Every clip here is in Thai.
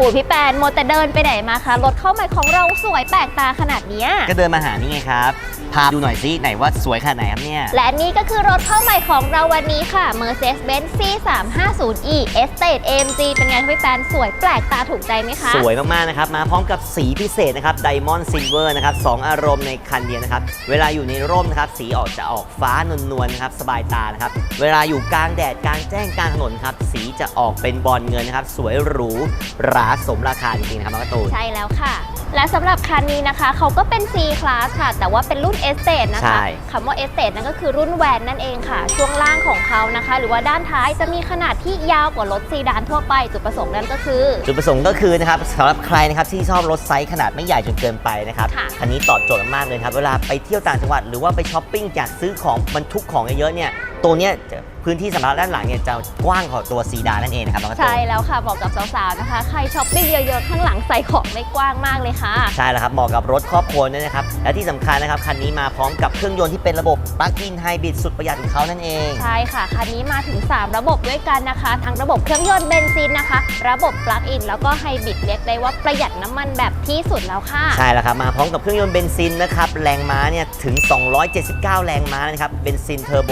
กูพี่แปนโมวแต่เดินไปไหนมาคะรถเข้าใหม่ของเราสวยแปลกตาขนาดเนี้ยก็เดินมาหานี่ไงครับ พาดูหน่อยซิไหนว่าสวยขนาดไหนครับเนี่ย และนี่ก็คือรถเข้าใหม่ของเราวันนี้ค่ะ Mercedes-Benz C350e Estate AMG เป็นไงคะพี่แปนสวยแปลกตาถูกใจไหมคะ สวยมาก ๆ นะครับ มาพร้อมกับสีพิเศษนะครับ Diamond Silver นะครับสองอารมณ์ในคันเดียวนะครับ เวลาอยู่ในร่มนะครับ สีออกจะออกฟ้านวลๆนะครับ สบายตานะครับ เวลาอยู่กลางแดดกลางแจ้งกลางถนนครับ สีจะออกเป็นบอลเงินนะครับ สวยหรูหราสมราคาจริงๆนะครับน้องการ์ตูนใช่แล้วค่ะ และสำหรับคันนี้นะคะเขาก็เป็น C Class ค่ะ แต่ว่าเป็นรุ่น Estate นะใช่ คะคำว่า Estate นั่นก็คือรุ่นแวนนั่นเองค่ะ ช่วงล่างของเขานะคะ หรือว่าด้านท้ายจะมีขนาดที่ยาวกว่ารถซีดานทั่วไปจุดประสงค์นั้นก็คือ จุดประสงค์ก็คือนะครับสำหรับใครนะครับที่ชอบรถไซส์ขนาดไม่ใหญ่จนเกินไปนะครับค่ะคันนี้ตอบโจทย์มากๆเลยครับเวลาไปเที่ยวต่างจังหวัดหรือว่าไปช้อปปิ้งอยากซื้อของบรรทุกของเยอะๆเนี่ย ตัวเนี้ยจะพื้นที่สำหรับด้านหลังเนี่ยจะกว้างกว่าตัวซีดานนั่นเองนะครับน้องการ์ตูใช่นแล้วค่ะบอกกับสาวๆนะคะ ใครช้อปปิ้งเยอะๆข้างหลังใส่ของได้กว้างมากเลยค่ะ ใช่แล้วครับเหมาะกับรถครอบครัวด้วยนะครับ และที่สำคัญนะครับ คันนี้มาพร้อมกับเครื่องยนต์ที่เป็นระบบปลั๊กอินไฮบริดสุดประหยัดของเขานั่นเอง ใช่ค่ะ คันนี้มาถึง 3 ระบบด้วยกันนะคะ ทั้งระบบเครื่องยนต์เบนซินนะคะ ระบบปลั๊กอินแล้วก็ไฮบริดเรียกได้ว่าประหยัดน้ำมันแบบที่สุดแล้วค่ะ ใช่แล้วครับ มาพร้อมกับเครื่องยนต์เบนซินนะครับ แรงม้าเนี่ยถึง 279 แรงม้านะครับ เบนซินเทอร์โบ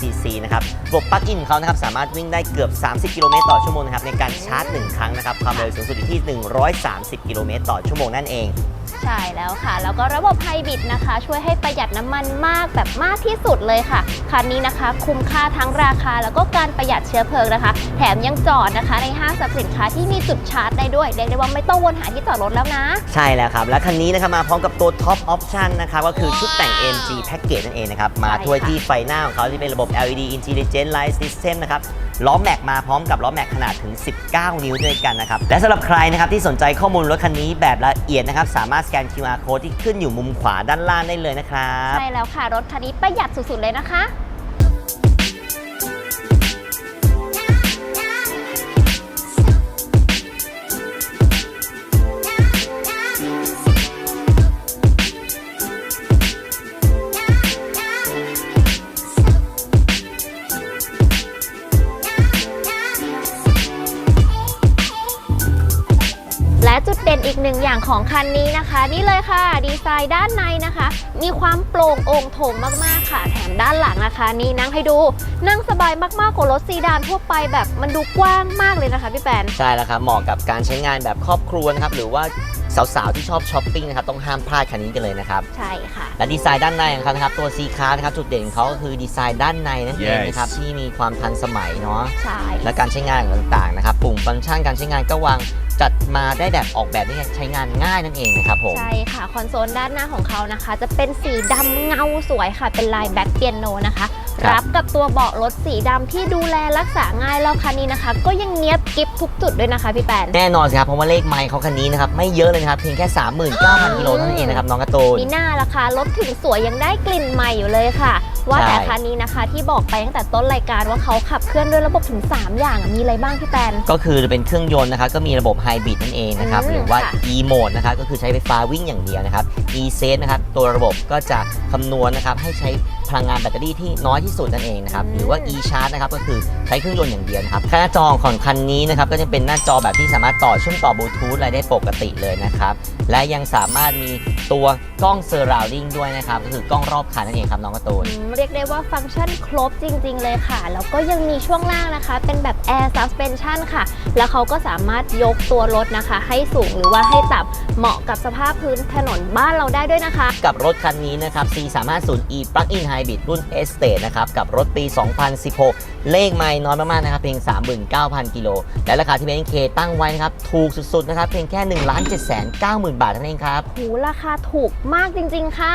2,000ซีซีนะครับระบบปลั๊กอินของเขานะครับสามารถวิ่งได้เกือบ 30 กิโลเมตรต่อชั่วโมงนะครับในการชาร์จ 1 ครั้งนะครับความเร็วสูงสุดอยู่ที่ 130 กิโลเมตรต่อชั่วโมงนั่นเอง ใช่แล้วค่ะ แล้วก็ระบบไฮบริดนะคะ ช่วยให้ประหยัดน้ำมันมากแบบมากที่สุดเลยค่ะ คันนี้นะคะ คุ้มค่าทั้งราคา แล้วก็การประหยัดเชื้อเพลิงนะคะ แถมยังจอดนะคะ ในห้างสรรพสินค้าที่มีจุดชาร์จได้ด้วยเรียกได้ว่าไม่ต้องวนหาที่จอดรถแล้วนะ ใช่แล้วครับ และคันนี้นะครับมาพร้อมกับตัวท็อปออปชันนะครับก็คือชุดแต่ง AMG Package นั่นเองนะครับมาใช่ค่ะด้วยที่ไฟหน้าของเขาที่เป็นระบบ LED Intelligent Light System นะครับล้อแม็กมาพร้อมกับล้อแม็กขนาดถึง 19 นิ้วด้วยกันนะครับ และสำหรับใครนะครับที่สนใจข้อมูลรถคันนี้แบบละเอียดนะครับ สามารถสแกน QR code ที่ขึ้นอยู่มุมขวาด้านล่างได้เลยนะครับ ใช่แล้วค่ะ รถคันนี้ประหยัดสุดๆเลยนะคะ และจุดเด่นอีกหนึ่งอย่างของคันนี้นะคะ นี่เลยค่ะ ดีไซน์ด้านในนะคะ มีความโปร่งโองโถงมากๆค่ะ แถมด้านหลังนะคะ นี่นั่งให้ดู นั่งสบายมากๆกว่ารถซีดานทั่วไปแบบมันดูกว้างมากเลยนะคะพี่แปน ใช่แล้วครับเหมาะกับการใช้งานแบบครอบครัวนะครับหรือว่า สาวๆ ที่ชอบช้อปปิ้งนะครับต้องห้ามพลาดคันนี้กันเลยนะครับใช่ค่ะ และดีไซน์ด้านในของเขานะครับตัว C Class นะครับจุดเด่นของเขาก็คือดีไซน์ด้านในนั่นเองนะครับที่มีความทันสมัยเนาะใช่ และการใช้งานต่างๆนะครับปุ่มฟังก์ชันการใช้งานก็วางจัดมาได้แบบออกแบบที่ใช้งานง่ายนั่นเองนะครับผม ใช่ค่ะ คอนโซลด้านหน้าของเขานะคะ จะเป็นสีดำเงาสวยค่ะ เป็นลายแบ็คเปียโนนะคะ ครับรับ กับตัวเบาะรถสีดำที่ดูแลรักษาง่ายแล้วคันนี้นะคะ ก็ยังเนี้ยบกิฟทุกจุดด้วยนะคะพี่แปน แน่นอนสิครับเพราะว่าเลขไมค์เขาคันนี้นะครับไม่เยอะเลยนะครับเพียงแค่ 39,000กิโลเท่านั้นเองนะครับน้องการ์ตูน มีหน้าราคารถถึงสวยยังได้กลิ่นใหม่อยู่เลยค่ะ ว่าแต่ใช่คันนี้นะคะที่บอกไปตั้งแต่ต้นรายการว่าเขาขับเคลื่อนด้วยระบบถึง 3 อย่างอะมีอะไรบ้างพี่แปน ก็คือเป็นเครื่องยนต์นะครับก็มีระบบไฮบริดนั่นเองนะครับอืมหรือว่า ค่ะ e mode นะครับก็คือใช้ไฟฟ้าวิ่งอย่างเดียวนะครับ e safe นะครับตัวระบบก็จะคำนวณนะครับให้ใช้ พลังงานแบตเตอรี่ที่น้อยที่สุดนั่นเองนะครับหรือว่า e charge นะครับก็คือใช้เครื่องยนต์อย่างเดียวนะครับหน้าจอของคันนี้นะครับก็จะเป็นหน้าจอแบบที่สามารถต่อเชื่อมต่อบลูทูธอะไรได้ปกติเลยนะครับและยังสามารถมีตัวกล้อง surrounding ด้วยนะครับก็คือกล้องรอบคันนั่นเองครับน้องการ์ตูนอืมเรียกได้ว่าฟังก์ชันครบจริง ๆ เลยค่ะ แล้วก็ยังมีช่วงล่างนะคะ เป็นแบบ Air Suspension ค่ะ แล้วเขาก็สามารถยกตัวรถนะคะ ให้สูงหรือว่าให้ต่ำเหมาะกับสภาพพื้นถนนบ้านเราได้ด้วยนะคะ กับรถคันนี้นะครับ C350e Plug-in Hybrid รุ่น Estate นะครับ กับรถปี 2016 เลขไม่น้อยมากๆนะครับเพียง 39,000 กิโล และราคาที่เบนเคตั้งไว้นะครับ ถูกสุดๆนะครับ เพียงแค่ 1 7 9 0 0 0 0 บาทเท่านั้นเองครับ หูราคาถูกมากจริง ๆ ค่ะ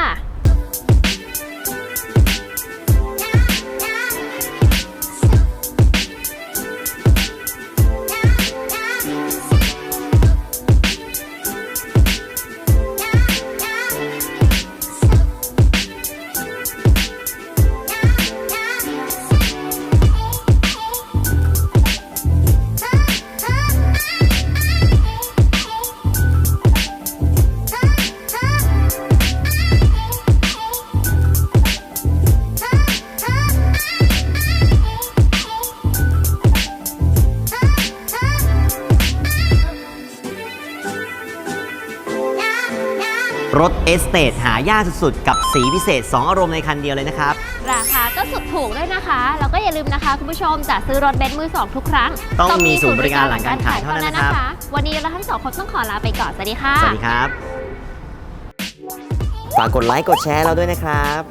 รถเอสเตทหายากสุดๆ กับสีพิเศษ 2 อารมณ์ในคันเดียวเลยนะครับ ราคาก็สุดถูกด้วยนะคะ แล้วก็อย่าลืมนะคะ คุณผู้ชมจะซื้อรถเบนซ์มือสองทุกครั้งต้องมีศูนย์บริการหลังการขายเท่านั้นนะครับวันนี้เราทั้งสองคนต้องขอลาไปก่อน สวัสดีค่ะ สวัสดีครับ ฝากกดไลค์กดแชร์เราด้วยนะครับ